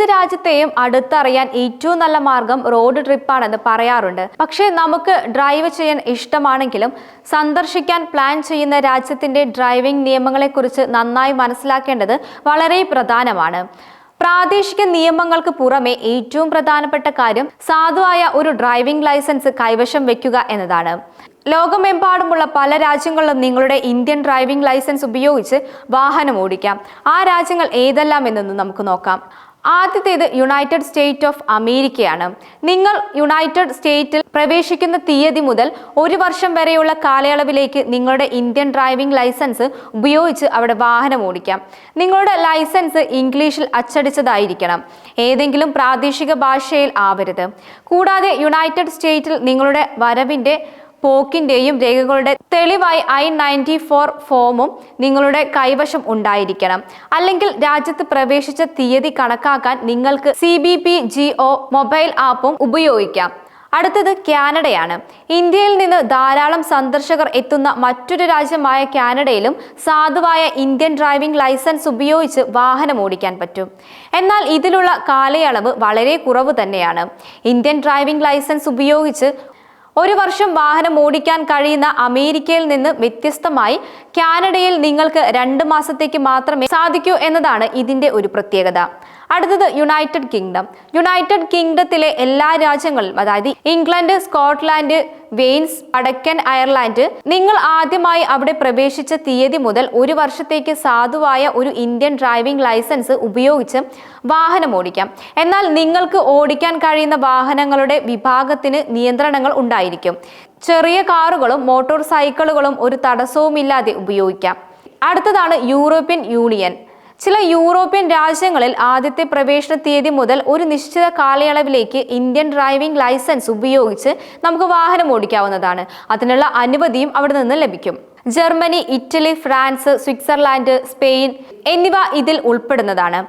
ഏത് രാജ്യത്തെയും അടുത്തറിയാൻ ഏറ്റവും നല്ല മാർഗം റോഡ് ട്രിപ്പാണെന്ന് പറയാറുണ്ട്. പക്ഷേ നമുക്ക് ഡ്രൈവ് ചെയ്യാൻ ഇഷ്ടമാണെങ്കിലും സന്ദർശിക്കാൻ പ്ലാൻ ചെയ്യുന്ന രാജ്യത്തിന്റെ ഡ്രൈവിംഗ് നിയമങ്ങളെക്കുറിച്ച് നന്നായി മനസ്സിലാക്കേണ്ടത് വളരെ പ്രധാനമാണ്. പ്രാദേശിക നിയമങ്ങൾക്ക് പുറമെ ഏറ്റവും പ്രധാനപ്പെട്ട കാര്യം സാധുവായ ഒരു ഡ്രൈവിംഗ് ലൈസൻസ് കൈവശം വെക്കുക എന്നതാണ്. ലോകമെമ്പാടുമുള്ള പല രാജ്യങ്ങളിലും നിങ്ങളുടെ ഇന്ത്യൻ ഡ്രൈവിംഗ് ലൈസൻസ് ഉപയോഗിച്ച് വാഹനം ഓടിക്കാം. ആ രാജ്യങ്ങൾ ഏതെല്ലാം എന്നൊന്ന് നമുക്ക് നോക്കാം. ആദ്യത്തേത് യുണൈറ്റഡ് സ്റ്റേറ്റ് ഓഫ് അമേരിക്കയാണ് നിങ്ങൾ യുണൈറ്റഡ് സ്റ്റേറ്റിൽ പ്രവേശിക്കുന്ന തീയതി മുതൽ ഒരു വർഷം വരെയുള്ള കാലയളവിലേക്ക് നിങ്ങളുടെ ഇന്ത്യൻ ഡ്രൈവിംഗ് ലൈസൻസ് ഉപയോഗിച്ച് അവിടെ വാഹനം ഓടിക്കാം. നിങ്ങളുടെ ലൈസൻസ് ഇംഗ്ലീഷിൽ അച്ചടിച്ചതായിരിക്കണം. ഏതെങ്കിലും പ്രാദേശിക ഭാഷയിൽ ആവരുത്. കൂടാതെ യുണൈറ്റഡ് സ്റ്റേറ്റിൽ നിങ്ങളുടെ വരവിന്റെ പോക്കിന്റെയും രേഖകളുടെ തെളിവായി ഐ നയന്റി ഫോർ ഫോമും നിങ്ങളുടെ കൈവശം ഉണ്ടായിരിക്കണം. അല്ലെങ്കിൽ രാജ്യത്ത് പ്രവേശിച്ച തീയതി കണക്കാക്കാൻ നിങ്ങൾക്ക് C B P G O mobile ആപ്പും ഉപയോഗിക്കാം. അടുത്തത് കാനഡയാണ്. ഇന്ത്യയിൽ നിന്ന് ധാരാളം സന്ദർശകർ എത്തുന്ന മറ്റൊരു രാജ്യമായ കാനഡയിലും സാധുവായ ഇന്ത്യൻ ഡ്രൈവിംഗ് ലൈസൻസ് ഉപയോഗിച്ച് വാഹനം ഓടിക്കാൻ പറ്റും. എന്നാൽ ഇതിലുള്ള കാലയളവ് വളരെ കുറവ് തന്നെയാണ്. ഇന്ത്യൻ ഡ്രൈവിംഗ് ലൈസൻസ് ഉപയോഗിച്ച് ഒരു വർഷം വാഹനം ഓടിക്കാൻ കഴിയുന്ന അമേരിക്കയിൽ നിന്ന് വ്യത്യസ്തമായി കാനഡയിൽ നിങ്ങൾക്ക് രണ്ട് മാസത്തേക്ക് മാത്രമേ സാധിക്കൂ എന്നതാണ് ഇതിന്റെ ഒരു പ്രത്യേകത. അടുത്തത് യുണൈറ്റഡ് കിങ്ഡം യുണൈറ്റഡ് കിങ്ഡത്തിലെ എല്ലാ രാജ്യങ്ങളും അതായത് ഇംഗ്ലണ്ട് സ്കോട്ട്ലാൻഡ് വെയിൻസ് വടക്കൻ അയർലാൻഡ് നിങ്ങൾ ആദ്യമായി അവിടെ പ്രവേശിച്ച തീയതി മുതൽ ഒരു വർഷത്തേക്ക് സാധുവായ ഒരു ഇന്ത്യൻ ഡ്രൈവിംഗ് ലൈസൻസ് ഉപയോഗിച്ച് വാഹനം ഓടിക്കാം. എന്നാൽ നിങ്ങൾക്ക് ഓടിക്കാൻ കഴിയുന്ന വാഹനങ്ങളുടെ വിഭാഗത്തിന് നിയന്ത്രണങ്ങൾ ഉണ്ടായിരിക്കും. ചെറിയ കാറുകളും മോട്ടോർ സൈക്കിളുകളും ഒരു തടസ്സവുമില്ലാതെ ഉപയോഗിക്കാം. അടുത്തതാണ് യൂറോപ്യൻ യൂണിയൻ ചില യൂറോപ്യൻ രാജ്യങ്ങളിൽ ആദ്യത്തെ പ്രവേശന തീയതി മുതൽ ഒരു നിശ്ചിത കാലയളവിലേക്ക് ഇന്ത്യൻ ഡ്രൈവിംഗ് ലൈസൻസ് ഉപയോഗിച്ച് നമുക്ക് വാഹനം ഓടിക്കാവുന്നതാണ്. അതിനുള്ള അനുമതിയും അവിടെ നിന്ന് ലഭിക്കും. Germany Italy France Switzerland Spain എന്നിവ ഇതിൽ ഉൾപ്പെടുന്നതാണ്.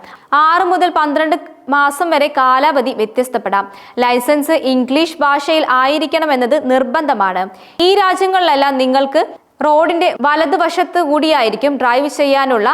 ആറ് മുതൽ പന്ത്രണ്ട് മാസം വരെ കാലാവധി വ്യത്യസ്തപ്പെടാം. ലൈസൻസ് ഇംഗ്ലീഷ് ഭാഷയിൽ ആയിരിക്കണം എന്നത് നിർബന്ധമാണ്. ഈ രാജ്യങ്ങളിലെല്ലാം നിങ്ങൾക്ക് റോഡിന്റെ വലതുവശത്ത് കൂടിയായിരിക്കും ഡ്രൈവ് ചെയ്യാനുള്ള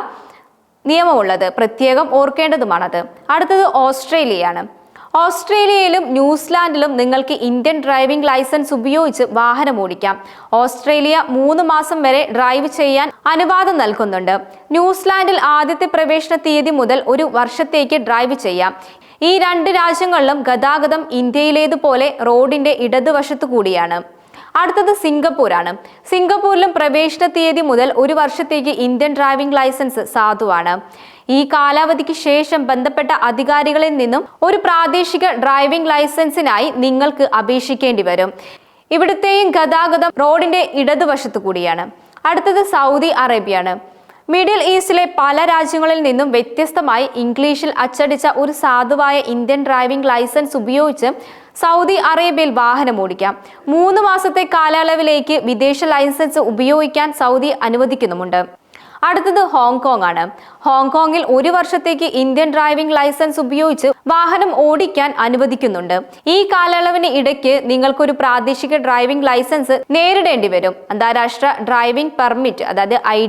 നിയമമുള്ളത് പ്രത്യേകം ഓർക്കേണ്ടതുമാണത്. അടുത്തത് ഓസ്ട്രേലിയയാണ്. ഓസ്ട്രേലിയയിലും ന്യൂസിലാൻഡിലും നിങ്ങൾക്ക് ഇന്ത്യൻ ഡ്രൈവിംഗ് ലൈസൻസ് ഉപയോഗിച്ച് വാഹനം ഓടിക്കാം. ഓസ്ട്രേലിയ മൂന്ന് മാസം വരെ ഡ്രൈവ് ചെയ്യാൻ അനുവാദം നൽകുന്നുണ്ട്. ന്യൂസിലാൻഡിൽ ആദ്യത്തെ പ്രവേശന തീയതി മുതൽ ഒരു വർഷത്തേക്ക് ഡ്രൈവ് ചെയ്യാം. ഈ രണ്ട് രാജ്യങ്ങളിലും ഗതാഗതം ഇന്ത്യയിലേതുപോലെ റോഡിന്റെ ഇടതുവശത്തു കൂടിയാണ് അടുത്തത് സിംഗപ്പൂരാണ്. സിംഗപ്പൂരിലും പ്രവേശന തീയതി മുതൽ ഒരു വർഷത്തേക്ക് ഇന്ത്യൻ ഡ്രൈവിംഗ് ലൈസൻസ് സാധുവാണ്. ഈ കാലാവധിക്ക് ശേഷം ബന്ധപ്പെട്ട അധികാരികളിൽ നിന്നും ഒരു പ്രാദേശിക ഡ്രൈവിംഗ് ലൈസൻസിനായി നിങ്ങൾക്ക് അപേക്ഷിക്കേണ്ടി വരും. ഇവിടുത്തെയും ഗതാഗതം റോഡിന്റെ ഇടതുവശത്തു കൂടിയാണ്. അടുത്തത് സൗദി അറേബ്യയാണ്. മിഡിൽ ഈസ്റ്റിലെ പല രാജ്യങ്ങളിൽ നിന്നും വ്യത്യസ്തമായി ഇംഗ്ലീഷിൽ അച്ചടിച്ച ഒരു സാധുവായ ഇന്ത്യൻ ഡ്രൈവിംഗ് ലൈസൻസ് ഉപയോഗിച്ച് സൗദി അറേബ്യയിൽ വാഹനം ഓടിക്കാം. മൂന്ന് മാസത്തെ കാലയളവിലേക്ക് വിദേശ ലൈസൻസ് ഉപയോഗിക്കാൻ സൗദി അനുവദിക്കുന്നുമുണ്ട്. അടുത്തത് ഹോങ്കോങ് ആണ്. ഹോങ്കോങ്ങിൽ ഒരു വർഷത്തേക്ക് ഇന്ത്യൻ ഡ്രൈവിംഗ് ലൈസൻസ് ഉപയോഗിച്ച് വാഹനം ഓടിക്കാൻ അനുവദിക്കുന്നുണ്ട്. ഈ കാലയളവിന് ഇടയ്ക്ക് നിങ്ങൾക്കൊരു പ്രാദേശിക ഡ്രൈവിംഗ് ലൈസൻസ് നേരിടേണ്ടി വരും. അന്താരാഷ്ട്ര ഡ്രൈവിംഗ് പെർമിറ്റ് അതായത് ഐ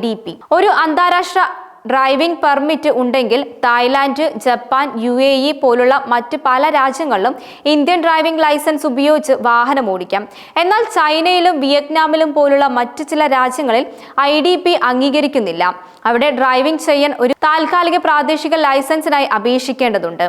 ഒരു അന്താരാഷ്ട്ര ഡ്രൈവിംഗ് പെർമിറ്റ് ഉണ്ടെങ്കിൽ Thailand Japan U A E പോലുള്ള മറ്റ് പല രാജ്യങ്ങളിലും ഇന്ത്യൻ ഡ്രൈവിംഗ് ലൈസൻസ് ഉപയോഗിച്ച് വാഹനം ഓടിക്കാം. എന്നാൽ ചൈനയിലും വിയറ്റ്നാമിലും പോലുള്ള മറ്റ് ചില രാജ്യങ്ങളിൽ ഐ ഡി പി അംഗീകരിക്കുന്നില്ല. അവിടെ ഡ്രൈവിംഗ് ചെയ്യാൻ ഒരു താൽക്കാലിക പ്രാദേശിക ലൈസൻസിനായി അപേക്ഷിക്കേണ്ടതുണ്ട്.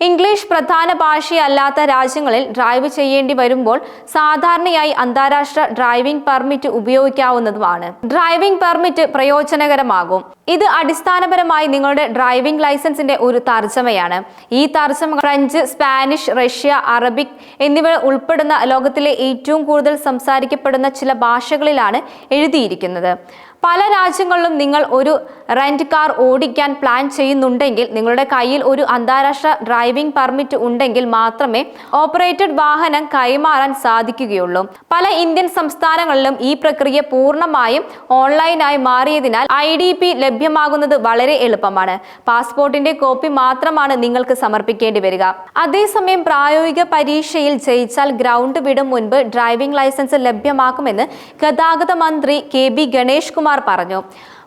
ഇംഗ്ലീഷ് പ്രധാന ഭാഷയല്ലാത്ത രാജ്യങ്ങളിൽ ഡ്രൈവ് ചെയ്യേണ്ടി വരുമ്പോൾ സാധാരണയായി അന്താരാഷ്ട്ര ഡ്രൈവിംഗ് പെർമിറ്റ് ഉപയോഗിക്കാവുന്നതുമാണ്. ഡ്രൈവിംഗ് പെർമിറ്റ് പ്രയോജനകരമാകും. ഇത് അടിസ്ഥാനപരമായി നിങ്ങളുടെ ഡ്രൈവിംഗ് ലൈസൻസിന്റെ ഒരു തർജമയാണ്. ഈ തർജമ ഫ്രഞ്ച് സ്പാനിഷ് റഷ്യ അറബിക് എന്നിവ ഉൾപ്പെടുന്ന ലോകത്തിലെ ഏറ്റവും കൂടുതൽ സംസാരിക്കപ്പെടുന്ന ചില ഭാഷകളിലാണ് എഴുതിയിരിക്കുന്നത്. പല രാജ്യങ്ങളിലും നിങ്ങൾ ഒരു റെന്റ് കാർ ഓടിക്കാൻ പ്ലാൻ ചെയ്യുന്നുണ്ടെങ്കിൽ നിങ്ങളുടെ കയ്യിൽ ഒരു അന്താരാഷ്ട്ര ഡ്രൈവിംഗ് പെർമിറ്റ് ഉണ്ടെങ്കിൽ മാത്രമേ ഓപ്പറേറ്റഡ് വാഹനം കൈമാറാൻ സാധിക്കുകയുള്ളൂ. പല ഇന്ത്യൻ സംസ്ഥാനങ്ങളിലും ഈ പ്രക്രിയ പൂർണമായും ഓൺലൈനായി മാറിയതിനാൽ ഐ ഡി പി ലഭ്യമാകുന്നത് വളരെ എളുപ്പമാണ്. പാസ്പോർട്ടിന്റെ കോപ്പി മാത്രമാണ് നിങ്ങൾക്ക് സമർപ്പിക്കേണ്ടി വരിക. അതേസമയം പ്രായോഗിക പരീക്ഷയിൽ ജയിച്ചാൽ ഗ്രൗണ്ട് വിടും മുൻപ് ഡ്രൈവിംഗ് ലൈസൻസ് ലഭ്യമാക്കുമെന്ന് ഗതാഗത മന്ത്രി കെ ബി ഗണേഷ് കുമാർ പറഞ്ഞു.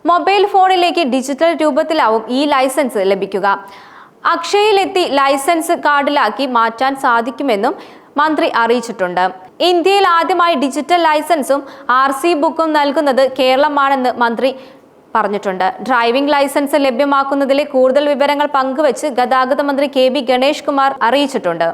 മൊബൈൽ ഫോണിലേക്ക് ഡിജിറ്റൽ രൂപത്തിലാവും ഈ ലൈസൻസ് ലഭിക്കുക. അക്ഷയയിലെത്തി ലൈസൻസ് കാർഡിലാക്കി മാറ്റാൻ സാധിക്കുമെന്നും മന്ത്രി അറിയിച്ചിട്ടുണ്ട്. ഇന്ത്യയിൽ ആദ്യമായി ഡിജിറ്റൽ ലൈസൻസും ആർ സി ബുക്കും നൽകുന്നത് കേരളമാണെന്ന് മന്ത്രി പറഞ്ഞിട്ടുണ്ട്. ഡ്രൈവിംഗ് ലൈസൻസ് ലഭ്യമാക്കുന്നതിലെ കൂടുതൽ വിവരങ്ങൾ പങ്കുവച്ച് ഗതാഗത മന്ത്രി കെ ബി ഗണേഷ് കുമാർ അറിയിച്ചിട്ടുണ്ട്.